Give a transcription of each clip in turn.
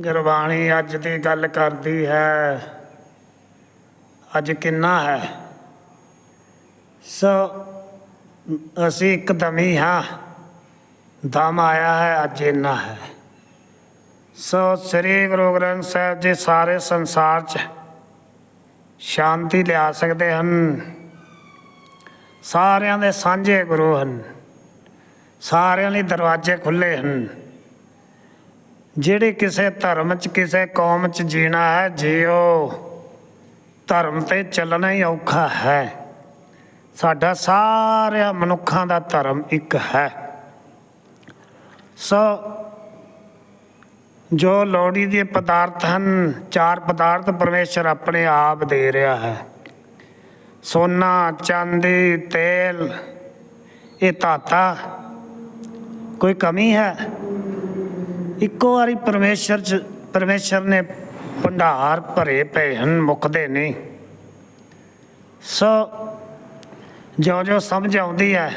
ਗੁਰਬਾਣੀ ਅੱਜ ਦੀ ਗੱਲ ਕਰਦੀ ਹੈ। ਅੱਜ ਕਿੰਨਾ ਹੈ? ਸੋ ਅਸੀਂ ਇੱਕਦਮ ਹੀ ਹਾਂ। ਦਮ ਆਇਆ ਹੈ, ਅੱਜ ਇੰਨਾ ਹੈ। ਸੋ ਸ੍ਰੀ ਗੁਰੂ ਗ੍ਰੰਥ ਸਾਹਿਬ ਜੀ ਸਾਰੇ ਸੰਸਾਰ 'ਚ ਸ਼ਾਂਤੀ ਲਿਆ ਸਕਦੇ ਹਨ। ਸਾਰਿਆਂ ਦੇ ਸਾਂਝੇ ਗੁਰੂ ਹਨ। ਸਾਰਿਆਂ ਲਈ ਦਰਵਾਜ਼ੇ ਖੁੱਲੇ ਹਨ। ਜਿਹੜੇ ਕਿਸੇ ਧਰਮ 'ਚ, ਕਿਸੇ ਕੌਮ 'ਚ ਜੀਣਾ ਹੈ ਜਿਉ ਧਰਮ ਤੇ ਚੱਲਣਾ ਹੀ ਔਖਾ ਹੈ। ਸਾਡਾ ਸਾਰਿਆਂ ਮਨੁੱਖਾਂ ਦਾ ਧਰਮ ਇੱਕ ਹੈ। ਸੋ, ਜੋ ਲੋੜੀ ਦੇ ਪਦਾਰਥ ਹਨ, ਚਾਰ ਪਦਾਰਥ ਪਰਮੇਸ਼ਰ ਆਪਣੇ ਆਪ ਦੇ ਰਿਹਾ ਹੈ। ਸੋਨਾ, ਚਾਂਦੀ, ਤੇਲ, ਇਹ ਧਾਤਾ। ਕੋਈ ਕਮੀ ਹੈ? ਇੱਕੋ ਵਾਰੀ ਪਰਮੇਸ਼ਰ ਚ ਪਰਮੇਸ਼ਰ ਨੇ ਭੰਡਾਰ ਭਰੇ ਪਏ ਹਨ, ਮੁੱਕਦੇ ਨਹੀਂ। ਸੋ ਜੋ ਜੋ ਸਮਝ ਆਉਂਦੀ ਹੈ,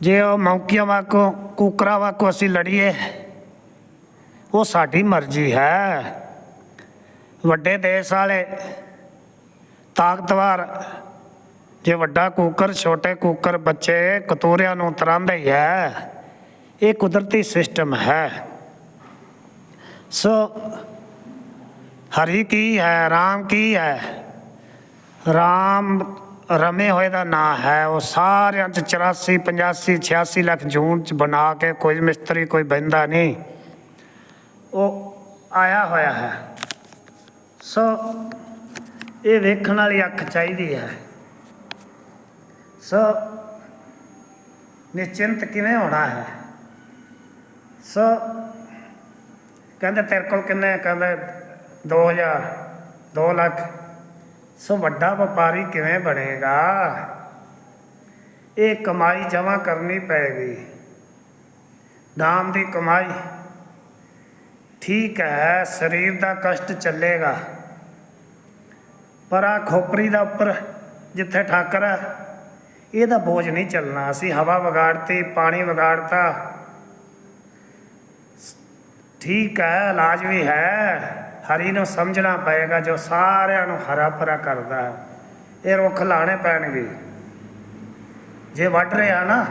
ਜੇ ਉਹ ਮੌਕੀਆਂ ਵਾਕੋ ਕੁਕਰਾ ਵਾਕੋ ਅਸੀਂ ਲੜੀਏ, ਉਹ ਸਾਡੀ ਮਰਜ਼ੀ ਹੈ। ਵੱਡੇ ਦੇਸ਼ ਵਾਲੇ ਤਾਕਤਵਰ, ਜੇ ਵੱਡਾ ਕੂਕਰ, ਛੋਟੇ ਕੂਕਰ ਬੱਚੇ ਕਤੋਰਿਆਂ ਨੂੰ ਤਰਾਂਦਾ ਹੀ ਹੈ। ਇਹ ਕੁਦਰਤੀ ਸਿਸਟਮ ਹੈ। ਸੋ ਹਰੀ ਕੀ ਹੈ, ਰਾਮ ਕੀ ਹੈ? ਰਾਮ ਰਮੇ ਹੋਏ ਦਾ ਨਾਂ ਹੈ। ਉਹ ਸਾਰਿਆਂ ਚ 84 85 86 ਲੱਖ ਜੂਨ ਚ ਬਣਾ ਕੇ ਕੋਈ ਮਿਸਤਰੀ, ਕੋਈ ਬੰਦਾ ਨਹੀਂ। ਉਹ ਆਇਆ ਹੋਇਆ ਹੈ। ਸੋ ਇਹ ਵੇਖਣ ਵਾਲੀ ਅੱਖ ਚਾਹੀਦੀ ਹੈ। ਸੋ ਨਿਸ਼ਚਿੰਤ ਕਿਵੇਂ ਹੋਣਾ ਹੈ? ਸੋ ਕਹਿੰਦੇ ਤੇਰੇ ਕੋਲ ਕਿੰਨੇ ਕਹਿੰਦੇ 2000 2 ਲੱਖ। ਸੋ ਵੱਡਾ ਵਪਾਰੀ ਕਿਵੇਂ ਬਣੇਗਾ? ਇਹ ਕਮਾਈ ਜਮਾ ਕਰਨੀ ਪਏਗੀ। ਨਾਮ ਦੀ ਕਮਾਈ ਠੀਕ ਹੈ, ਸਰੀਰ ਦਾ ਕਸ਼ਟ ਚੱਲੇਗਾ। ਪਰ ਆ ਖੋਪਰੀ ਦਾ ਉੱਪਰ ਜਿੱਥੇ ਠਾਕਰ ਹੈ ਇਹਦਾ ਬੋਝ ਨਹੀਂ ਚੱਲਣਾ। ਅਸੀਂ ਹਵਾ ਵਿਗਾੜਤੀ, ਪਾਣੀ ਵਿਗਾੜਤਾ ਠੀਕ ਹੈ, ਇਲਾਜ ਵੀ ਹੈ। ਹਰੀ ਨੂੰ ਸਮਝਣਾ ਪਏਗਾ, ਜੋ ਸਾਰਿਆਂ ਨੂੰ ਹਰਾ ਭਰਾ ਕਰਦਾ ਹੈ। ਇਹ ਰੁੱਖ ਲਾਣੇ ਪੈਣਗੇ। ਜੇ ਵੱਢ ਰਿਹਾ ਨਾ,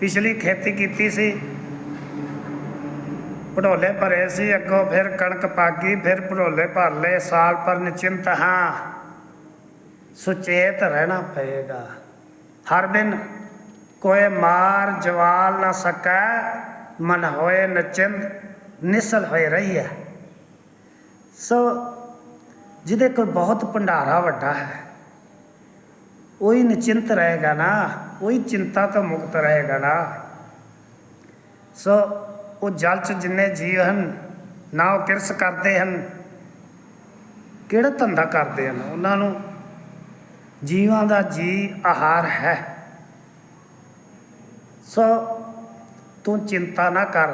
ਪਿਛਲੀ ਖੇਤੀ ਕੀਤੀ ਸੀ, ਪੜੋਲੇ ਭਰੇ ਸੀ, ਅੱਗੋਂ ਫਿਰ ਕਣਕ ਪਾਗੀ ਫਿਰ ਪੜੋਲੇ ਭਰ ਲਏ, ਸਾਲ ਪਰ ਨਿਚਿੰਤ ਹਾਂ। ਸੁਚੇਤ ਰਹਿਣਾ ਪਏਗਾ। ਹਰ ਦਿਨ ਕੋਈ ਮਾਰ ਜਵਾਲ ਨਾ ਸਕੈ। ਮਨ ਹੋਏ ਨਚਿੰਤ ਨਿਸਲ ਹੋਏ ਰਹੀ ਹੈ ਸੋ ਜਿਹਦੇ ਕੋਲ ਬਹੁਤ ਭੰਡਾਰਾ ਵੱਡਾ ਹੈ ਉਹੀ ਨਿਚਿੰਤ ਰਹੇਗਾ ਨਾ ਉਹੀ ਚਿੰਤਾ ਤੋਂ ਮੁਕਤ ਰਹੇਗਾ ਨਾ ਸੋ ਉਹ ਜਲ ਚ ਜਿੰਨੇ ਜੀਵ ਹਨ ਨਾ ਉਹ ਕਿਰਸ ਕਰਦੇ ਹਨ ਕਿਹੜਾ ਧੰਦਾ ਕਰਦੇ ਹਨ ਉਹਨਾਂ ਨੂੰ ਜੀਵਾਂ ਦਾ ਜੀ ਆਹਾਰ ਹੈ ਸੋ ਤੂੰ ਚਿੰਤਾ ਨਾ ਕਰ,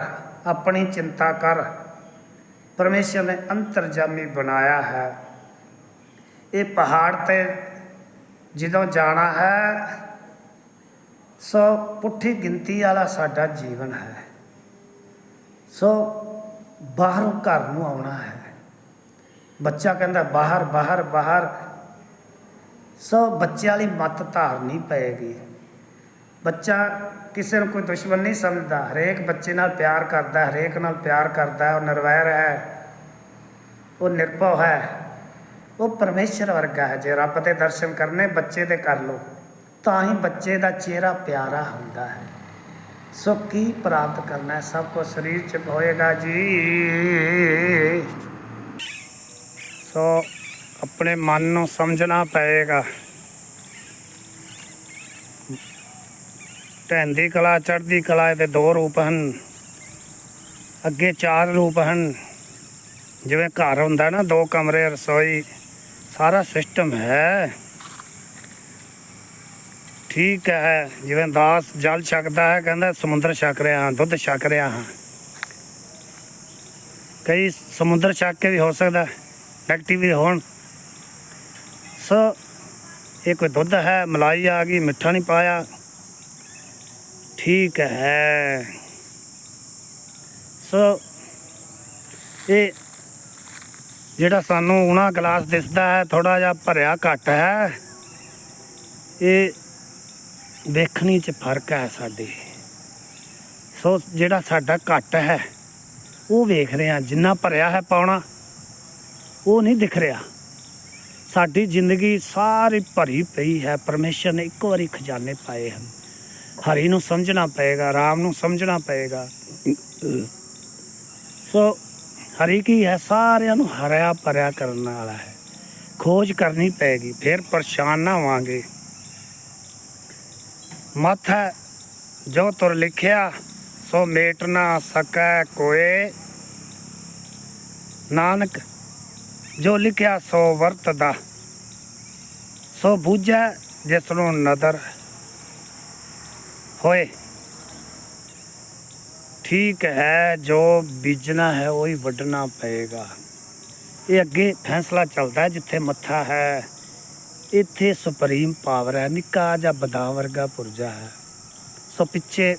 ਆਪਣੀ ਚਿੰਤਾ ਕਰ। ਪਰਮੇਸ਼ਰ ਨੇ ਅੰਤਰਜਾਮੀ ਬਣਾਇਆ ਹੈ। ਇਹ ਪਹਾੜ ਤੇ ਜਦੋਂ ਜਾਣਾ ਹੈ, ਸੋ ਪੁੱਠੀ ਗਿਣਤੀ ਵਾਲਾ ਸਾਡਾ ਜੀਵਨ ਹੈ। ਸੋ ਬਾਹਰੋਂ ਘਰ ਨੂੰ ਆਉਣਾ ਹੈ। ਬੱਚਾ ਕਹਿੰਦਾ, ਬਾਹਰ ਬਾਹਰ ਬਾਹਰ। ਸੋ ਬੱਚੇ ਵਾਲੀ ਮੱਤ ਧਾਰਨੀ ਪਏਗੀ। ਬੱਚਾ ਕਿਸੇ ਨੂੰ ਕੋਈ ਦੁਸ਼ਮਣ ਨਹੀਂ ਸਮਝਦਾ, ਹਰੇਕ ਬੱਚੇ ਨਾਲ ਪਿਆਰ ਕਰਦਾ, ਹਰੇਕ ਨਾਲ ਪਿਆਰ ਕਰਦਾ, ਉਹ ਨਿਰਵੈਰ ਹੈ, ਉਹ ਨਿਰਭਉ ਹੈ, ਉਹ ਪਰਮੇਸ਼ਰ ਵਰਗਾ ਹੈ, ਜੇ ਰੱਬ ਦੇ ਦਰਸ਼ਨ ਕਰਨੇ ਬੱਚੇ ਦੇ ਕਰ ਲੋ ਤਾਂ ਹੀ ਬੱਚੇ ਦਾ ਚਿਹਰਾ ਪਿਆਰਾ ਹੁੰਦਾ ਹੈ। ਸੋ ਕੀ ਪ੍ਰਾਪਤ ਕਰਨਾ ਹੈ? ਸਭ ਕੁਝ ਸਰੀਰ ਚ ਹੋਏਗਾ ਜੀ। ਸੋ ਆਪਣੇ ਮਨ ਨੂੰ ਸਮਝਣਾ ਪਏਗਾ। ਢਹਿੰਦੀ ਕਲਾ, ਚੜ੍ਹਦੀ ਕਲਾ ਇਹਦੇ ਦੋ ਰੂਪ ਹਨ। ਅੱਗੇ ਚਾਰ ਰੂਪ ਹਨ। ਜਿਵੇਂ ਘਰ ਹੁੰਦਾ ਨਾ, ਦੋ ਕਮਰੇ, ਰਸੋਈ, ਸਾਰਾ ਸਿਸਟਮ ਹੈ। ਠੀਕ ਹੈ, ਜਿਵੇਂ ਦਾਸ ਜਲ ਛਕਦਾ ਹੈ, ਕਹਿੰਦਾ ਸਮੁੰਦਰ ਛਕ ਰਿਹਾ ਹਾਂ, ਦੁੱਧ ਛਕ ਰਿਹਾ ਹਾਂ। ਕਈ ਸਮੁੰਦਰ ਛਕ ਕੇ ਵੀ ਹੋ ਸਕਦਾ ਨੈਗੇਟਿਵ ਵੀ ਹੋਣ। ਸੋ, ਇਹ ਕੋਈ ਦੁੱਧ ਹੈ, ਮਲਾਈ ਆ ਗਈ, ਮਿੱਠਾ ਨਹੀਂ ਪਾਇਆ। ਠੀਕ ਹੈ। ਸੋ ਇਹ ਜਿਹੜਾ ਸਾਨੂੰ ਉਣਾ ਗਲਾਸ ਦਿਸਦਾ ਹੈ ਥੋੜਾ ਜਿਹਾ ਭਰਿਆ ਘੱਟ ਹੈ। ਇਹ ਵੇਖਣੀ 'ਚ ਫ਼ਰਕ ਹੈ ਸਾਡੇ। ਸੋ ਜਿਹੜਾ ਸਾਡਾ ਘੱਟ ਹੈ, ਉਹ ਵੇਖ ਰਹੇ ਹਾਂ। ਜਿੰਨਾ ਭਰਿਆ ਹੈ ਪਾਉਣਾ ਉਹ ਨਹੀਂ ਦਿਖ ਰਿਹਾ। ਸਾਡੀ ਜ਼ਿੰਦਗੀ ਸਾਰੀ ਭਰੀ ਪਈ ਹੈ। ਪਰਮੇਸ਼ਰ ਨੇ ਇੱਕ ਵਾਰੀ ਖਜ਼ਾਨੇ ਪਾਏ ਹਨ। ਹਰੀ ਨੂੰ ਸਮਝਣਾ ਪਏਗਾ, ਰਾਮ ਨੂੰ ਸਮਝਣਾ ਪਏਗਾ। ਸੋ ਹਰੀ ਕੀ ਹੈ? ਸਾਰਿਆਂ ਨੂੰ ਹਰਿਆ ਭਰਿਆ ਕਰਨ ਵਾਲਾ ਹੈ। ਖੋਜ ਕਰਨੀ ਪਏਗੀ, ਫਿਰ ਪਰੇਸ਼ਾਨ ਨਾ ਹੋਵਾਂਗੇ। ਮੱਥ ਹੈ, ਜੋ ਤੁਰ ਲਿਖਿਆ, ਸੋ ਮੇਟ ਨਾ ਸਕੈ ਕੋਏ। ਨਾਨਕ, ਜੋ ਲਿਖਿਆ ਸੋ ਵਰਤਦਾ, ਸੋ ਬੂਝੈ ਜਿਸ ਨੂੰ ਨਦਰ ਹੋਏ। ਠੀਕ ਹੈ, ਜੋ ਬੀਜਣਾ ਹੈ ਉਹੀ ਵੱਢਣਾ ਪਏਗਾ। ਇਹ ਅੱਗੇ ਫੈਸਲਾ ਚੱਲਦਾ ਜਿੱਥੇ ਮੱਥਾ ਹੈ, ਇੱਥੇ ਸੁਪਰੀਮ ਪਾਵਰ ਹੈ, ਨਿੱਕਾ ਜਾਂ ਬਦਾਮ ਵਰਗਾ ਪੁਰਜਾ ਹੈ। ਸੋ ਪਿੱਛੇ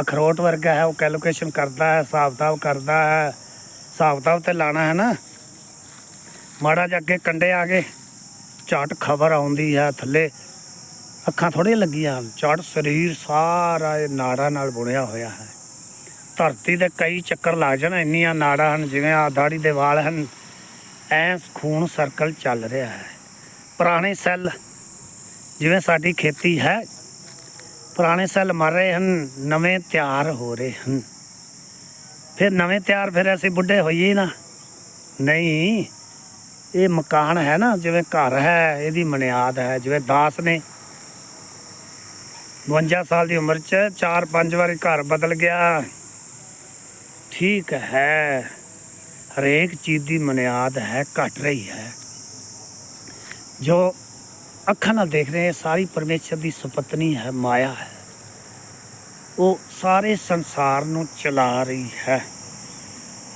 ਅਖਰੋਟ ਵਰਗਾ ਹੈ, ਉਹ ਕੈਲਕੂਲੇਸ਼ਨ ਕਰਦਾ ਹੈ, ਹਿਸਾਬ ਕਿਤਾਬ ਕਰਦਾ ਹੈ, ਹਿਸਾਬ ਕਿਤਾਬ ਤੇ ਲਾਣਾ ਹੈ ਨਾ। ਮਾੜਾ ਜਿਹਾ ਅੱਗੇ ਕੰਡੇ ਆ ਗਏ, ਝਟ ਖਬਰ ਆਉਂਦੀ ਹੈ ਥੱਲੇ। ਅੱਖਾਂ ਥੋੜ੍ਹੀਆਂ ਲੱਗੀਆਂ ਹਨ। ਝਟ ਸਰੀਰ ਸਾਰਾ ਇਹ ਨਾੜਾਂ ਨਾਲ ਬੁਣਿਆ ਹੋਇਆ ਹੈ। ਧਰਤੀ ਦੇ ਕਈ ਚੱਕਰ ਲੱਗ ਜਾਣ, ਇੰਨੀਆਂ ਨਾੜਾਂ ਹਨ ਜਿਵੇਂ ਆ ਦਾੜੀ ਦੇ ਵਾਲ ਹਨ। ਐ ਖੂਨ ਸਰਕਲ ਚੱਲ ਰਿਹਾ ਹੈ। ਪੁਰਾਣੇ ਸੈੱਲ ਜਿਵੇਂ ਸਾਡੀ ਖੇਤੀ ਹੈ, ਪੁਰਾਣੇ ਸੈੱਲ ਮਰ ਰਹੇ ਹਨ, ਨਵੇਂ ਤਿਆਰ ਹੋ ਰਹੇ ਹਨ। ਫਿਰ ਨਵੇਂ ਤਿਆਰ ਫਿਰ ਅਸੀਂ ਬੁੱਢੇ ਹੋਈਏ ਨਾ। ਨਹੀਂ, ਇਹ ਮਕਾਨ ਹੈ ਨਾ, ਜਿਵੇਂ ਘਰ ਹੈ, ਇਹਦੀ ਮਨਿਆਦ ਹੈ, ਜਿਵੇਂ ਦਾਸ ਨੇ 52 ਸਾਲ ਦੀ ਉਮਰ 'ਚ ਚਾਰ ਪੰਜ ਵਾਰੀ ਘਰ ਬਦਲ ਗਿਆ। ਠੀਕ ਹੈ। ਹਰੇਕ ਚੀਜ਼ ਦੀ ਮਨਿਆਦ ਹੈ, ਘਟ ਰਹੀ ਹੈ। ਜੋ ਅੱਖਾਂ ਨਾਲ ਦੇਖ ਰਹੇ ਸਾਰੀ ਪਰਮੇਸ਼ਰ ਦੀ ਸੁਪਤਨੀ ਹੈ, ਮਾਇਆ ਹੈ। ਉਹ ਸਾਰੇ ਸੰਸਾਰ ਨੂੰ ਚਲਾ ਰਹੀ ਹੈ।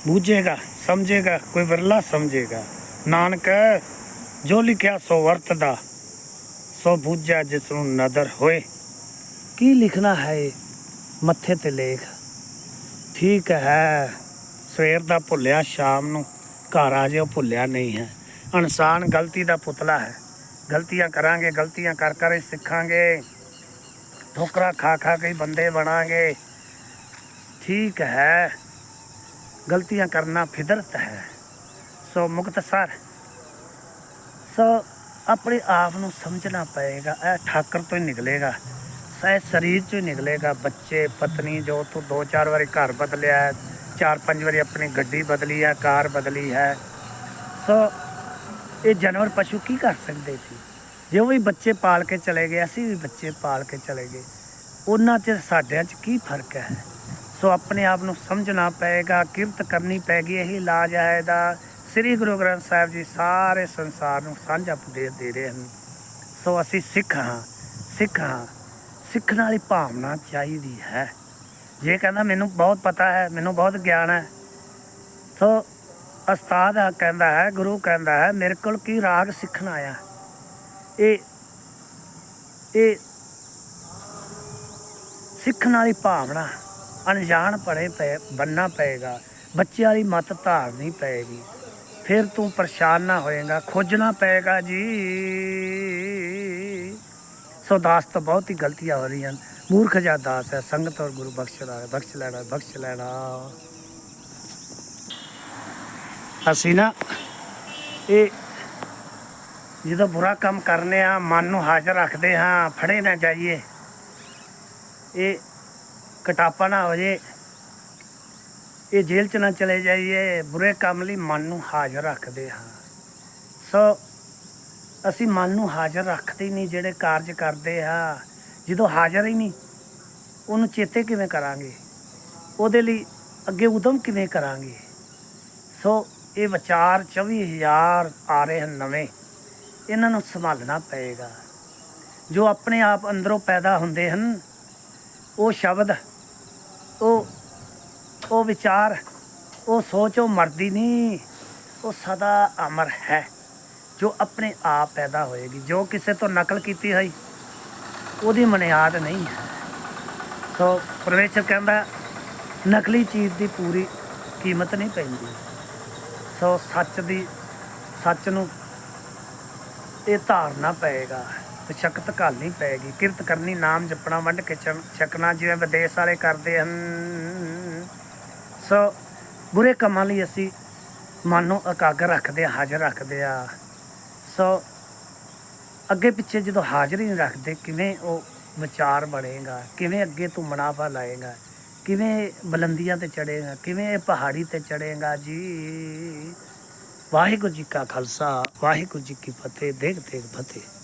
ਬੂਝੇਗਾ, ਸਮਝੇਗਾ, ਕੋਈ ਵਿਰਲਾ ਸਮਝੇਗਾ। ਨਾਨਕ, ਜੋ ਲਿਖਿਆ ਸੋ ਵਰਤਦਾ, ਸੋ ਬੂਝਾ ਜਿਸ ਨੂੰ ਨਦਰ ਹੋਏ। ਕੀ ਲਿਖਣਾ ਹੈ ਮੱਥੇ ਤੇ ਲੇਖ। ਠੀਕ ਹੈ, ਸਵੇਰ ਦਾ ਭੁੱਲਿਆ, ਸ਼ਾਮ ਨੂੰ ਘਰ ਆ ਜਿਓ, ਭੁੱਲਿਆ ਨਹੀਂ ਹੈ। ਇਨਸਾਨ ਗਲਤੀ ਦਾ ਪੁਤਲਾ ਹੈ। ਗਲਤੀਆਂ ਕਰਾਂਗੇ, ਗਲਤੀਆਂ ਕਰ ਕਰ ਸਿੱਖਾਂਗੇ। ਠੋਕਰਾ ਖਾ ਖਾ ਕੇ ਬੰਦੇ ਬਣਾਂਗੇ। ਠੀਕ ਹੈ, ਗਲਤੀਆਂ ਕਰਨਾ ਫਿਦਰਤ ਹੈ। ਸੋ ਮੁਕਤਸਰ ਸੋ ਆਪਣੇ ਆਪ ਨੂੰ ਸਮਝਣਾ ਪਏਗਾ, ਇਹ ਠਾਕਰ ਤੋਂ ਹੀ ਨਿਕਲੇਗਾ। ਸਹਿ ਸਰੀਰ ਚੋਂ ਹੀ ਨਿਕਲੇਗਾ। ਬੱਚੇ ਪਤਨੀ ਜੋ ਤੂੰ ਦੋ ਚਾਰ ਵਾਰੀ ਘਰ ਬਦਲਿਆ ਹੈ, ਚਾਰ ਪੰਜ ਵਾਰੀ ਆਪਣੀ ਗੱਡੀ ਬਦਲੀ ਹੈ ਕਾਰ ਬਦਲੀ ਹੈ। ਸੋ ਇਹ ਜਾਨਵਰ ਪਸ਼ੂ ਕੀ ਕਰ ਸਕਦੇ ਸੀ? ਜੇ ਉਹ ਵੀ ਬੱਚੇ ਪਾਲ ਕੇ ਚਲੇ ਗਏ ਅਸੀਂ ਵੀ ਬੱਚੇ ਪਾਲ ਕੇ ਚਲੇ ਗਏ। ਉਹਨਾਂ 'ਚ ਸਾਡਿਆਂ 'ਚ ਕੀ ਫ਼ਰਕ ਹੈ? ਸੋ ਆਪਣੇ ਆਪ ਨੂੰ ਸਮਝਣਾ ਪਏਗਾ ਕਿਰਤ ਕਰਨੀ ਪੈਗੀ ਇਹੀ ਇਲਾਜ ਹੈ ਇਹਦਾ। ਸ੍ਰੀ ਗੁਰੂ ਗ੍ਰੰਥ ਸਾਹਿਬ ਜੀ ਸਾਰੇ ਸੰਸਾਰ ਨੂੰ ਸਾਂਝਾ ਉਪਦੇਸ਼ ਦੇ ਰਹੇ ਹਨ। ਸੋ ਅਸੀਂ ਸਿੱਖ ਹਾਂ ਸਿੱਖ ਹਾਂ। ਸਿੱਖਣ ਵਾਲੀ ਭਾਵਨਾ ਚਾਹੀਦੀ ਹੈ। ਜੇ ਕਹਿੰਦਾ ਮੈਨੂੰ ਬਹੁਤ ਪਤਾ ਹੈ, ਮੈਨੂੰ ਬਹੁਤ ਗਿਆਨ ਹੈ ਸੋ ਉਸਤਾਦ ਕਹਿੰਦਾ ਹੈ, ਗੁਰੂ ਕਹਿੰਦਾ ਹੈ, ਮੇਰੇ ਕੋਲ ਕੀ ਰਾਗ ਸਿੱਖਣ ਆਇਆ? ਇਹ ਇਹ ਸਿੱਖਣ ਵਾਲੀ ਭਾਵਨਾ ਅਣਜਾਣ ਪੜੇ ਪਏ ਬੰਨਾ ਪਏਗਾ ਬੱਚੇ ਵਾਲੀ ਮਤ ਧਾਰਨੀ ਪਏਗੀ। ਫਿਰ ਤੂੰ ਪਰੇਸ਼ਾਨ ਨਾ ਹੋਏਗਾ, ਖੋਜਣਾ ਪਏਗਾ ਜੀ। ਸੋ ਦਾਸ ਤੋਂ ਬਹੁਤ ਹੀ ਗਲਤੀਆਂ ਹੋ ਰਹੀਆਂ ਹਨ। ਮੂਰਖ ਜਿਹਾ ਦਾਸ ਹੈ, ਸੰਗਤ ਔਰ ਗੁਰੂ ਬਖਸ਼ ਰਹਾ ਬਖਸ਼ ਲੈਣਾ ਬਖਸ਼ ਲੈਣਾ। ਅਸੀਂ ਨਾ ਇਹ ਜਦੋਂ ਬੁਰਾ ਕੰਮ ਕਰਨੇ ਆ, ਮਨ ਨੂੰ ਹਾਜ਼ਰ ਰੱਖਦੇ ਹਾਂ, ਫੜੇ ਨਾ ਜਾਈਏ। ਇਹ ਕਟਾਪਾ ਨਾ ਹੋ ਜੇ। ਇਹ ਜੇਲ੍ਹ ਚ ਨਾ ਚਲੇ ਜਾਈਏ। ਬੁਰੇ ਕੰਮ ਲਈ ਮਨ ਨੂੰ ਹਾਜ਼ਰ ਰੱਖਦੇ ਹਾਂ। ਸੋ ਅਸੀਂ ਮਨ ਨੂੰ ਹਾਜ਼ਰ ਰੱਖਦੇ ਹੀ ਨਹੀਂ ਜਿਹੜੇ ਕਾਰਜ ਕਰਦੇ ਆ। ਜਦੋਂ ਹਾਜ਼ਰ ਹੀ ਨਹੀਂ, ਉਹਨੂੰ ਚੇਤੇ ਕਿਵੇਂ ਕਰਾਂਗੇ? ਉਹਦੇ ਲਈ ਅੱਗੇ ਉਦਮ ਕਿਵੇਂ ਕਰਾਂਗੇ? ਸੋ ਇਹ ਵਿਚਾਰ 24000 ਆ ਰਹੇ ਹਨ ਨਵੇਂ। ਇਹਨਾਂ ਨੂੰ ਸੰਭਾਲਣਾ ਪਏਗਾ। ਜੋ ਆਪਣੇ ਆਪ ਅੰਦਰੋਂ ਪੈਦਾ ਹੁੰਦੇ ਹਨ, ਉਹ ਸ਼ਬਦ, ਉਹ ਉਹ ਵਿਚਾਰ, ਉਹ ਸੋਚ, ਉਹ ਮਰਦੀ ਨਹੀਂ, ਉਹ ਸਦਾ ਅਮਰ ਹੈ। ਜੋ ਆਪਣੇ ਆਪ ਪੈਦਾ ਹੋਏਗੀ, ਜੋ ਕਿਸੇ ਤੋਂ ਨਕਲ ਕੀਤੀ ਹੋਈ, ਉਹਦੀ ਮਨਿਆਦ ਨਹੀਂ ਹੈ। ਸੋ ਪਰਮੇਸ਼ਰ ਕਹਿੰਦਾ, ਨਕਲੀ ਚੀਜ਼ ਦੀ ਪੂਰੀ ਕੀਮਤ ਨਹੀਂ ਪੈਂਦੀ। ਸੋ ਸੱਚ ਦੀ, ਸੱਚ ਨੂੰ ਇਹ ਧਾਰਨਾ ਪਏਗਾ, ਸ਼ਕਤ ਘਾਲਣੀ ਪਏਗੀ, ਕਿਰਤ ਕਰਨੀ, ਨਾਮ ਜਪਣਾ, ਵੰਡ ਕੇ ਛਕ- ਛਕਣਾ, ਜਿਵੇਂ ਵਿਦੇਸ਼ ਵਾਲੇ ਕਰਦੇ ਹਨ। ਸੋ ਬੁਰੇ ਕੰਮਾਂ ਲਈ ਅਸੀਂ ਮਨ ਨੂੰ ਇਕਾਗਰ ਰੱਖਦੇ ਆ ਹਾਜ਼ਰ ਰੱਖਦੇ ਆ ਸੋ ਅੱਗੇ ਪਿੱਛੇ ਜਦੋਂ ਹਾਜ਼ਰੀ ਨਹੀਂ ਰੱਖਦੇ, ਕਿਵੇਂ ਉਹ ਵਿਚਾਰ ਬਣੇਗਾ? ਕਿਵੇਂ ਅੱਗੇ ਤੂੰ ਮੁਨਾਫਾ ਲਾਏਗਾ? ਕਿਵੇਂ ਬੁਲੰਦੀਆਂ ਤੇ ਚੜੇਗਾ ਕਿਵੇਂ ਇਹ ਪਹਾੜੀ ਤੇ ਚੜੇਗਾ ਜੀ? ਵਾਹਿਗੁਰੂ ਜੀ ਕਾ ਖਾਲਸਾ, ਵਾਹਿਗੁਰੂ ਜੀ ਕੀ ਫਤਿਹ ਦੇਖ ਦੇਖ ਫਤਿਹ।